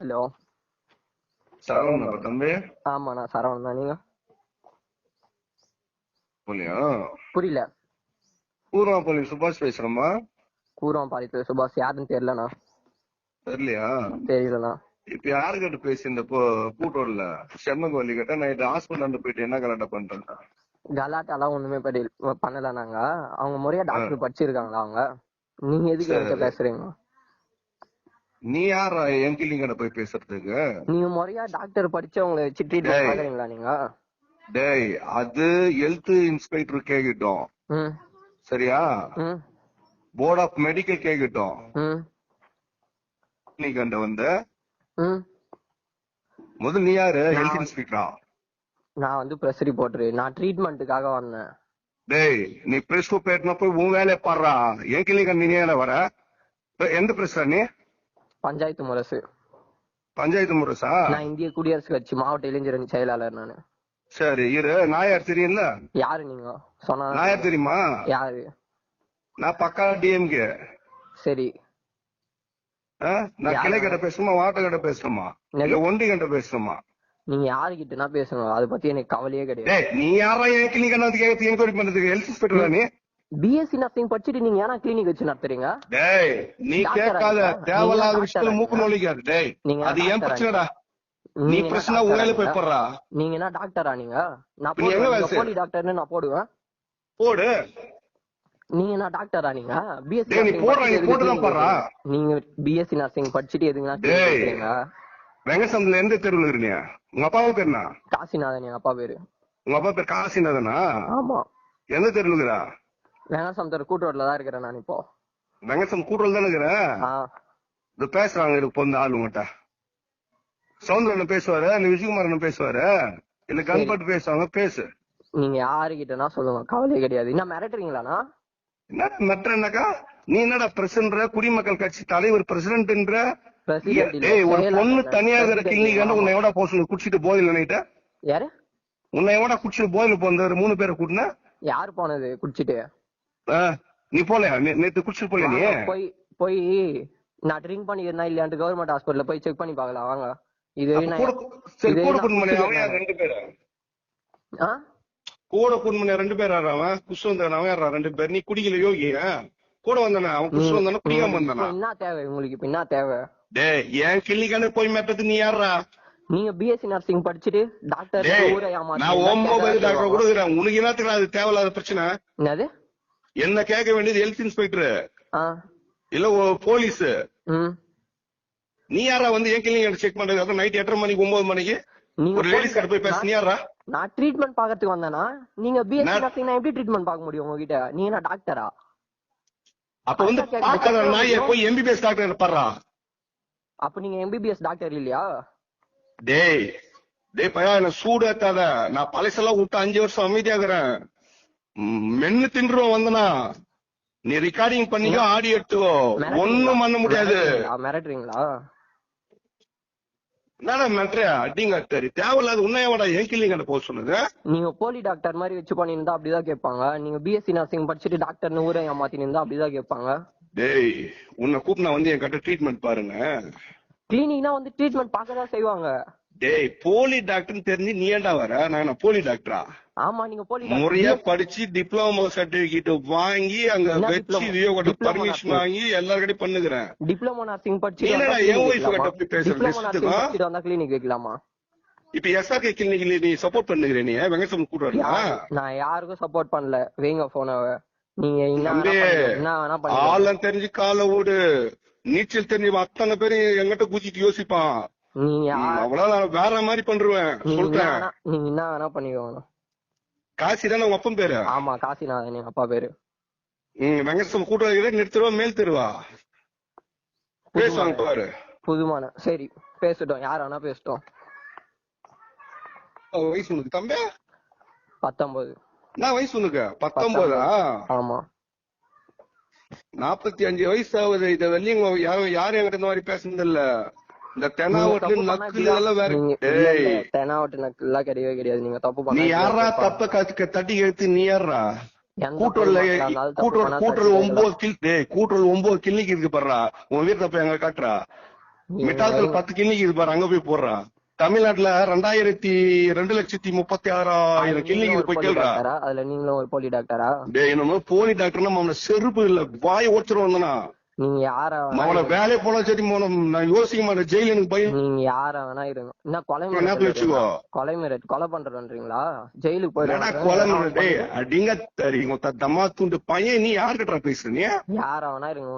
Hello. Saravana தம்பி? ஆமா நான் சரவணன் தான் நீங்க புரியல. போலி சுபாஷ் பேசுறேம்மா. கூரம் பாலித்துல சுபாஷ் யாருன்னு தெரியலண்ணா. தெரியலையா? தெரியலண்ணா. இப்ப யாருக்கிட்ட பேசியிருந்தப்போ கூட்டோர்ல செம்மகோலி கிட்ட நைட்டு ஹாஸ்பிட்டல் வந்து போயிட்டு என்ன கலாட்டா பண்றேன் கலாட்டாலாம் ஒண்ணுமே பண்ணல நாங்க. அவங்க முறையா டாக்டர் படிச்சிருக்காங்களா அவங்க? நீங்க எதுக்கு என்கிட்ட. பேசுறீங்க? நீ யாரா என் கிளிங்கிட்ட போய் பேசுறதுக்கு நீங்க முறையா டாக்டர் படிச்சவங்களை வச்சு ட்ரீட்மெண்ட். பாக்குறீங்களா நீங்க? டேய் அது ஹெல்த் இன்ஸ்பெக்டர் கேக்கிட்டோம். சரியா? போர்ட் ஆஃப் மெடிக்கல் கேக்கிட்டோம். கண்ட வந்து. முதல் நீ யாரு? ஹெல்த் இன்ஸ்பெக்டரா நான் வந்து பிரஸ் ரிப்போர்ட்டர் நான் ட்ரீட்மெண்ட்டுக்காக வந்தேன். டேய் நீ பிரஸ் போயிட்டுனா போய் உன் வேலையை பாடுறா என் கிளிங்க நீ ஏன் வர? எந்த பிரஸ்ரா நீ? பஞ்சாயத்து முரசு. பஞ்சாயத்து முரசா? நான் இந்திய குடியரசு கட்சி மாவட்ட இளைஞரணி செயலாளர் நானு. சரி இரு. நாயார் தெரியும்ல? யாரு நீங்க? சொன்னா நாயார் தெரியுமா? யாரு? நான் பக்கா டிஎம்கே சரி. நான்? கிளை கிட்ட பேசணுமா? வாட்ட கிட்ட பேசணுமா? இல்ல ஒண்டி கிட்ட பேசணுமா? நீங்க யாருகிட்டனா பேசுங்க அதை பத்தி எனக்கு கவலையே கிடையாது. டேய் நீ யாரா என் கிளினிக் கேட்கறது என்கொயரி பண்றதுக்கு? ஹெல்த் இன்ஸ்பெக்டரா நீ? பிஎஸ்சி நர்சிங் படிச்சுட்டு நீங்க ஏன்னா கிளினிக் வச்சு நடத்துறீங்க டேய் நீ கேட்காத? தேவையில்லாத விஷயத்துல மூக்கு? நொழிக்காது டேய். நீங்க அது ஏன் பிரச்சனைடா? நீ பிரச்சனை வேலை போய்? போடுறா. நீங்க என்ன டாக்டரா நீங்க? நான் போடுவேன்? போலி டாக்டர்னு நான் போடுவேன். போடு. நீங்க என்ன டாக்டரா நீங்க? பிஎஸ்சி நீ போடுறா, நீ போட்டுதான் பாருடா. நீங்க பிஎஸ்சி நர்சிங் படிச்சுட்டு எதுக்குன்னா டேய். வெங்கசம்ல எந்த தெருவில் இருக்கியா உங்க அப்பாவும் பேர் என்ன காசிநாதன் எங்க அப்பா பேரு. உங்க அப்பா பேர் காசிநாதனா? ஆமா. எந்த தெருவில் இருக்கிறா வெங்கசமுத்தர் கூட்டுரோட்ல தான் இருக்கிறேன் நான் இப்போ. வெங்கசம் கூட்டுறல் தானே இருக்கிற? ஆ. இது பேசுறாங்க இதுக்கு பொண்ணு ஆளு உங்கள்கிட்ட சவுந்தரன் பேசுவாரு இல்ல விஜயகுமாரன் பேசுவாரு. இல்ல கண்பட்டு பேசுவாங்க பேசு. நீங்க யாருகிட்டனா சொல்லுங்க கவலையே கிடையாது. என்ன மிரட்டுறீங்களாண்ணா? என்ன மெட்ரனாக்கா நீ என்னடா பிரசிடன்ற குடிமக்கள் கட்சி தலைவர் பிரசிடென்ட்ன்ற ஏய் ஒரு பொண்ணு தான். தனியா இருக்கிற President கிளினிக் ஆமா. உன்னை எவடா போக சொல்லு குடிச்சிட்டு போதில் நைட்ட யாரு? உன்னை எவடா குடிச்சிட்டு போதில் போந்த மூணு பேரை கூட்டின? யார் போனது குடிச்சிட்டு? நீ போலையா? நேத்து குடிச்சிட்டு போல நீ? போய் போய் நான் ட்ரிங்க் பண்ணிக்கிறேனா இல்லையான்ட்டு கவர்மெண்ட் ஹாஸ்பிட்டல்ல போய் செக் பண்ணி பார்க்கலாம் வாங்க. இது கூட கூட ரெண்டு பேரா? ஆ? கூட குடும்பம் ரெண்டு பேர் அவன்? குஷ் வந்தான் அவன் யாரா ரெண்டு பேர். நீ குடிக்கல யோகி கூட வந்தானே அவன் குஷ் வந்தானே குடிக்காம வந்தானா என்ன தேவை உங்களுக்கு? இப்ப என்ன தேவை? டேய் என் கிளினிக்கான போய் மெட்டது நீ யாரா நீங்க பிஎஸ்சி நர்சிங் படிச்சுட்டு டாக்டர் ஊரை ஏமாத்தி நான் ஓம் மொபைல் டாக்டர் கொடுக்குறேன் உனக்கு என்னத்துக்கு அது தேவையில்லாத பிரச்சனை? என்னது? என்ன கேட்க வேண்டியது ஹெல்த் இன்ஸ்பெக்டர் ஆ. இல்ல போலீஸ் நீ யாரா வந்து என் கிளினிக் செக் பண்றது? அப்புறம் நைட் எட்டரை மணிக்கு ஒன்பது மணிக்கு ஒரு லேடிஸ் கிட்ட போய் பேச. நீ யாரா? நான் ட்ரீட்மெண்ட் பாக்கிறதுக்கு வந்தேனா? நீங்க பிஎஸ்சி நான்- நர்சிங் நான் எப்படி ட்ரீட்மெண்ட் பார்க்க முடியும் உங்ககிட்ட? நீங்க என்ன டாக்டரா அப்ப வந்து அதான். பாக்காத நாயை போய் எம்பிபிஎஸ் டாக்டர் பாடுறா. அப்ப நீங்க எம்பிபிஎஸ் டாக்டர் இல்லையா? டேய் டேய் பையா என்ன சூடு ஏத்தாத நான் பழசெல்லாம் விட்டு அஞ்சு வருஷம் அமைதியாகிறேன். மென்னு தின்றுவோம் வந்தனா? நீ ரெக்கார்டிங் பண்ணிக்கோ ஆடி எடுத்துக்கோ. ஒண்ணும் பண்ண முடியாது. மிரட்டுறீங்களா? என்னடா மேட்ரு அடிங்க சரி தேவையில்லாத உன்னையோட என் கிளிங்க போக சொன்னது. நீங்க போலி டாக்டர் மாதிரி வச்சு பண்ணியிருந்தா அப்படிதான் கேட்பாங்க. நீங்க பிஎஸ்சி நர்சிங் படிச்சுட்டு டாக்டர்னு ஊரை ஏமாத்தின்னு இருந்தா அப்படிதான் கேட்பாங்க. டேய் உன்னை கூப்பிட்டு வந்து என் கிட்ட ட்ரீட்மெண்ட் பாருங்க கிளினிக்னா வந்து ட்ரீட்மெண்ட் பார்க்க தான் செய்வாங்க. டேய் போலி டாக்டர்னு தெரிஞ்சு நீ ஏன்டா வர? நான் போலி டாக்டரா ஆமா நீங்க போலி முறையா படிச்சு டிப்ளமோ சர்டிபிகேட் வாங்கி அங்க வச்சு? வியோகிட்ட Diploma பர்மிஷன். வாங்கி எல்லார்கிட்டயும் பண்ணுகிறேன். டிப்ளமோ நர்சிங் நீ படிச்சுட்டு என்னடா என் wife கிட்ட? போய் பேசுற டிப்ளமோ best நர்சிங் தான். படிச்சுட்டு வந்தா கிளினிக் வைக்கலாமா? இப்ப எஸ்ஆர்கே கிளினிக்ல நீ சப்போர்ட் பண்ணுகிற நீ வெங்கசம் கூட யாரு- நான் யாருக்கும் சப்போர்ட் பண்ணல. வைங்க போனவ நீங்க என்ன ஆழம் தெரிஞ்சு கால ஓடு. நீச்சல் தெரிஞ்சு அத்தனை பேரும் எங்கிட்ட குதிச்சிட்டு யோசிப்பான். யா- அவ்வளவு நான் வேற மாதிரி என்ன சொல்றேன். நீங்க என்ன வேணா பண்ணிக்கோங்க காசி தானே உங்க அப்பன் பேரு? ஆமா காசிநாதன் எங்க அப்பா பேரு. ம், வெங்கசம் கூட்டுறதுக்கு நிறுத்துருவா மேல் தெருவா? பேசுவாங்க பாரு. புதுமான சரி பேசட்டும். யார் வேணா பேசட்டும். வயசு உனக்கு தம்பி? பத்தொன்பது. நான் வயசு உனக்கு பத்தொன்பதா. ஆமா. நாற்பத்தி அஞ்சு வயசு ஆகுது. இத வெள்ளியும் யாரும் யாரும் என்கிட்ட இந்த மாதிரி பேசுனது இல்ல இந்த பண்ணா நக்கு. இதெல்லாம் வேற தெனாவட்டு நக்கு எல்லாம் கிடையவே கிடையாது. நீங்க தப்பு நீ பண்ணா யாரா தப்ப தட்டி எடுத்து நீ யாரா கூட்டுறல கூட்டுறல் கூட்டுறல் ஒன்பது கில் டேய் கூட்டுறல் ஒன்பது கிளினிக் இருக்கு பாடுறா உன் வீட்டு தப்ப எங்க காட்டுறா? மிட்டாசல் பத்து கிளினிக் இது பாரு அங்க போய் போடுறா. தமிழ்நாட்டுல ரெண்டாயிரத்தி ரெண்டு லட்சத்தி முப்பத்தி ஆறாயிரம் கிளினிக் இது போய் டாக்டரா? அதுல நீங்களும் ஒரு போலி டாக்டரா? டேய் என்னமோ போலி டாக்டர்னா அவன செருப்பு இல்ல. வாய ஓச்சிரும் வந்தனா நீங்க யார அவன. வேலையை போனா சரி நான் யோசிக்க மாட்டேன். ஜெயில எனக்கு பயம். நீங்க யார வேணா இருங்க. என்ன கொலை வச்சுக்கோ. கொலை மிரட் கொலை பண்றதுன்றீங்களா? ஜெயிலுக்கு போயிடுவாங்க கொலை டேய் அடிங்க. தம்மா துண்டு பையன். நீ யார்கிட்ட பேசுற நீ? யார வேணா இருங்க.